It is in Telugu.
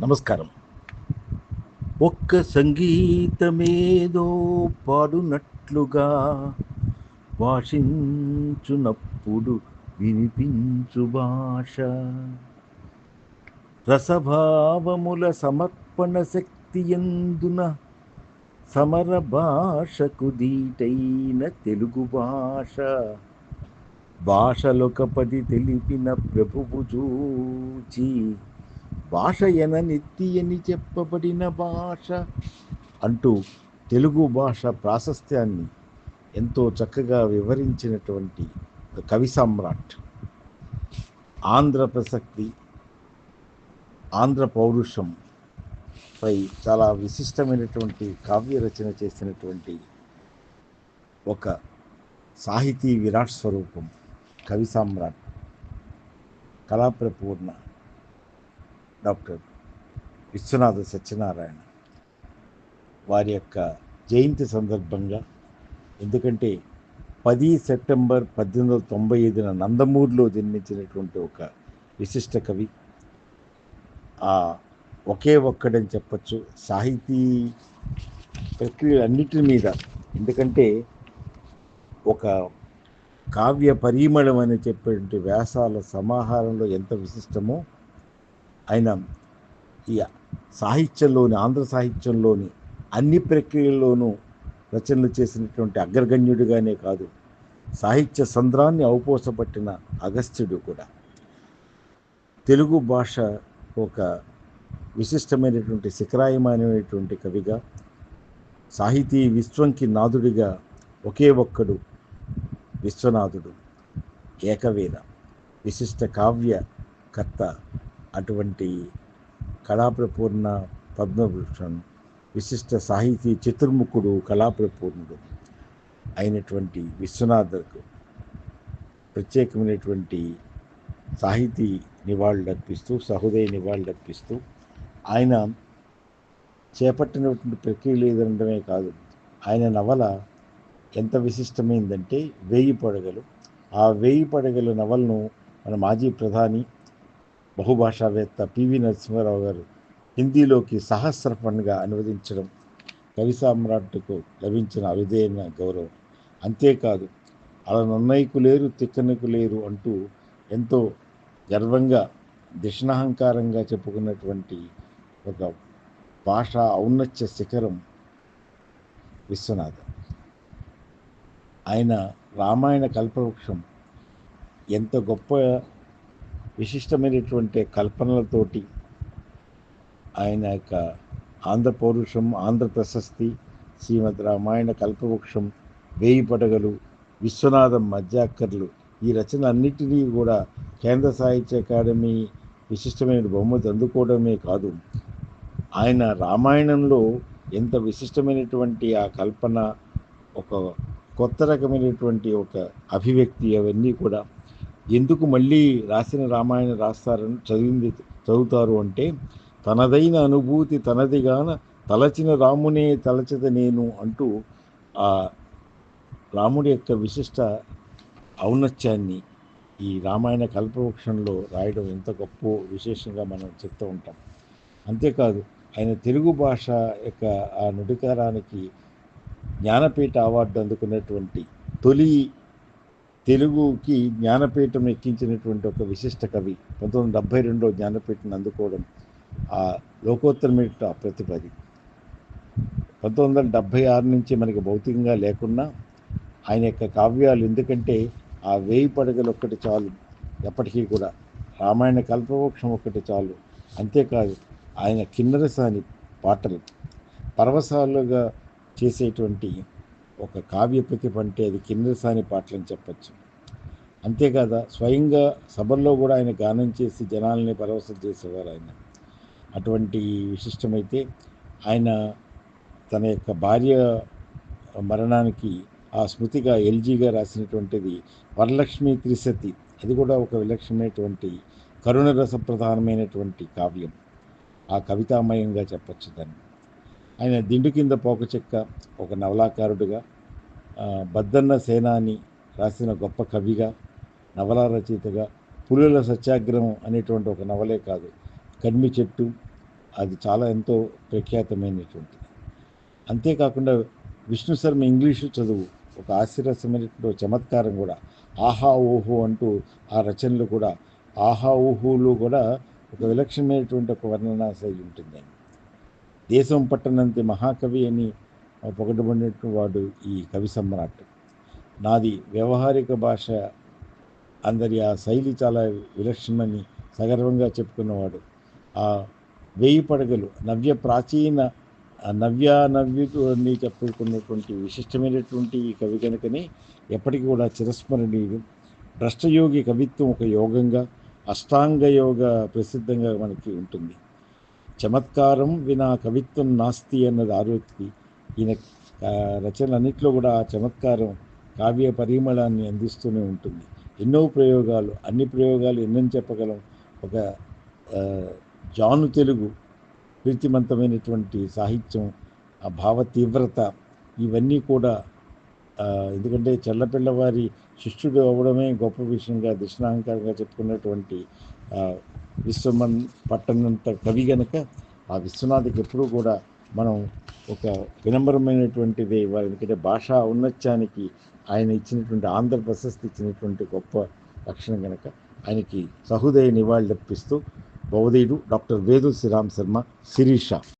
నమస్కారం. ఒక్క సంగీతమేదో పాడునట్లుగా భాషించునప్పుడు వినిపించు భాష. రసభావముల సమర్పణ శక్తి ఎందున సమర భాషకు దీటైన తెలుగు భాష. భాషలొకపది తెలిపిన ప్రభువు చూచి భాష ఎన నెత్తి అని చెప్పబడిన భాష అంటూ తెలుగు భాష ప్రాశస్త్యాన్ని ఎంతో చక్కగా వివరించినటువంటి కవి సామ్రాట్. ఆంధ్ర ప్రసక్తి ఆంధ్ర పౌరుషం పై చాలా విశిష్టమైనటువంటి కావ్య రచన చేసినటువంటి ఒక సాహితీ విరాట్ స్వరూపం కవి సామ్రాట్ కళాప్రపూర్ణ డాక్టర్ విశ్వనాథ సత్యనారాయణ వారి యొక్క జయంతి సందర్భంగా ఎందుకంటే పది సెప్టెంబర్ పద్దెనిమిది వందల తొంభై ఐదున నందమూరులో జన్మించినటువంటి ఒక విశిష్ట కవి. ఆ ఒకే ఒక్కడని చెప్పచ్చు. సాహితీ ప్రక్రియ అన్నిటి మీద ఎందుకంటే ఒక కావ్య పరిమళం అని చెప్పేటువంటి వ్యాసాల సమాహారంలో ఎంత విశిష్టమో ఆయన ఈ సాహిత్యంలోని ఆంధ్ర సాహిత్యంలోని అన్ని ప్రక్రియల్లోనూ రచనలు చేసినటువంటి అగ్రగణ్యుడిగానే కాదు సాహిత్య సంద్రాన్ని అవపోసపట్టిన అగస్త్యుడు కూడా. తెలుగు భాష ఒక విశిష్టమైనటువంటి శిఖరాయమైనటువంటి కవిగా సాహితీ విశ్వంకి నాదుడిగా ఒకే ఒక్కడు విశ్వనాథుడు ఏకవేద విశిష్ట కావ్య కర్త అటువంటి కళాప్రపూర్ణ పద్మభూషణ్ విశిష్ట సాహితీ చతుర్ముఖుడు కళాప్రపూర్ణుడు అయినటువంటి విశ్వనాథకు ప్రత్యేకమైనటువంటి సాహితీ నివాళులర్పిస్తూ సహృదయ నివాళులర్పిస్తూ ఆయన చేపట్టినటువంటి ప్రక్రియలు ఎదురడమే కాదు ఆయన నవల ఎంత విశిష్టమైందంటే వేయి పడగలు. ఆ వేయి పడగల నవలను మన మాజీ ప్రధాని బహుభాషావేత్త పివి నరసింహారావు గారు హిందీలోకి సహస్రఫండ్గా అనువదించడం కవి సామ్రాట్కు లభించిన అరుదైన గౌరవం. అంతేకాదు అలా నన్నయ్యకు లేరు తిక్కనకు లేరు అంటూ ఎంతో గర్వంగా దిషణహంకారంగా చెప్పుకున్నటువంటి ఒక భాష ఔన్నత్య శిఖరం విశ్వనాథ. ఆయన రామాయణ కల్పవృక్షం ఎంత గొప్ప విశిష్టమైనటువంటి కల్పనలతోటి ఆయన యొక్క ఆంధ్ర పౌరుషం ఆంధ్ర ప్రశస్తి శ్రీమద్ రామాయణ కల్పవృక్షం వేయి పడగలు విశ్వనాథం మధ్యాకర్లు ఈ రచన అన్నిటినీ కూడా కేంద్ర సాహిత్య అకాడమీ విశిష్టమైన బహుమతి అందుకోవడమే కాదు. ఆయన రామాయణంలో ఎంత విశిష్టమైనటువంటి ఆ కల్పన ఒక కొత్త రకమైనటువంటి ఒక అభివ్యక్తి అవన్నీ కూడా ఎందుకు మళ్ళీ రాసిన రామాయణం రాస్తారని చదివింది చదువుతారు అంటే తనదైన అనుభూతి తనదిగాన తలచిన రామునే తలచద నేను అంటూ ఆ రాముడి యొక్క విశిష్ట ఔన్నత్యాన్ని ఈ రామాయణ కల్పవృక్షంలో రాయడం ఎంత గొప్ప విశేషంగా మనం చెప్తూ ఉంటాం. అంతేకాదు ఆయన తెలుగు భాష యొక్క ఆ నుడికారానికి జ్ఞానపీఠ అవార్డు అందుకున్నటువంటి తొలి తెలుగుకి జ్ఞానపీఠం ఎక్కించినటువంటి ఒక విశిష్ట కవి పంతొమ్మిది వందల డెబ్భై రెండో జ్ఞానపీఠం అందుకోవడం ఆ లోకోత్తరమైన ప్రతిపది పంతొమ్మిది వందల డెబ్భై ఆరు నుంచి మనకి భౌతికంగా లేకున్నా ఆయన యొక్క కావ్యాలు ఎందుకంటే ఆ వేయి పడగలు ఒక్కటి చాలు ఎప్పటికీ కూడా. రామాయణ కల్పవృక్షం ఒక్కటి చాలు అంతేకాదు ఆయన కిన్నరసాని పాటలు పరవశాలుగా చేసేటువంటి ఒక కావ్య ప్రతిభ అంటే అది కిన్నరసాని పాటలని చెప్పచ్చు. అంతేకాదా స్వయంగా సభల్లో కూడా ఆయన గానం చేసి జనాల్ని పరవశం చేసేవారు ఆయన. అటువంటి విశిష్టమైతే ఆయన తన యొక్క భార్య మరణానికి ఆ స్మృతిగా ఎల్జీగా రాసినటువంటిది వరలక్ష్మి త్రిశతి. అది కూడా ఒక విలక్షణమైనటువంటి కరుణరస ప్రధానమైనటువంటి కావ్యం. ఆ కవితామయంగా చెప్పచ్చు దాన్ని. ఆయన దిండు కింద పోక చెక్క ఒక నవలాకారుడిగా బద్దన్న సేనాని రాసిన గొప్ప కవిగా నవల రచయితగా పులుల సత్యాగ్రహం అనేటువంటి ఒక నవలే కాదు. కన్మి చెట్టు అది చాలా ఎంతో ప్రఖ్యాతమైనటువంటిది అంతేకాకుండా విష్ణు శర్మ ఇంగ్లీషు చదువు ఒక ఆశీర్వసమైనటువంటి చమత్కారం కూడా. ఆహా ఓహో అంటూ ఆ రచనలు కూడా ఆహా ఊహులో కూడా ఒక విలక్షణమైనటువంటి ఒక వర్ణనా శైలి ఉంటుంది దేశం పట్టనంత మహాకవి అని పొగడబడినటువంటి వాడు ఈ కవి సమ్రాట్. నాది వ్యవహారిక భాష అందరి ఆ శైలి చాలా విలక్షణమని సగర్వంగా చెప్పుకున్నవాడు. ఆ వేయి పడగలు నవ్య ప్రాచీన నవ్య నవ్యుడు అని చెప్పుకున్నటువంటి విశిష్టమైనటువంటి ఈ కవి కనుకనే ఎప్పటికీ కూడా చిరస్మరణీయుడు. భ్రష్టయోగి కవిత్వం ఒక యోగంగా అష్టాంగ యోగ ప్రసిద్ధంగా మనకి ఉంటుంది. చమత్కారం వినా కవిత్వం నాస్తి అన్నది ఆరోక్తి. ఈయన రచనలన్నింటిలో కూడా ఆ చమత్కారం కావ్య పరిమళాన్ని అందిస్తూనే ఉంటుంది. ఎన్నో ప్రయోగాలు అన్ని ప్రయోగాలు ఎన్నని చెప్పగలం? ఒక జాను తెలుగు ప్రీతిమంతమైనటువంటి సాహిత్యం ఆ భావ తీవ్రత ఇవన్నీ కూడా ఎందుకంటే చల్లపిల్లవారి శిష్యుడు అవ్వడమే గొప్ప విషయంగా దృష్ణాంకారంగా చెప్పుకున్నటువంటి విశ్వమన్ పట్టనంత కవి గనక ఆ విశ్వనాథ్కి ఎప్పుడూ కూడా మనం ఒక వినమ్రమైనటువంటిది ఇవ్వాలి. ఎందుకంటే భాషా ఔన్నత్యానికి ఆయన ఇచ్చినటువంటి ఆంధ్ర ప్రశస్తి ఇచ్చినటువంటి గొప్ప లక్షణం కనుక ఆయనకి సహృదయ నివాళులర్పిస్తూ బౌధీయుడు డాక్టర్ వేదు శ్రీరామ్ శర్మ శిరీష.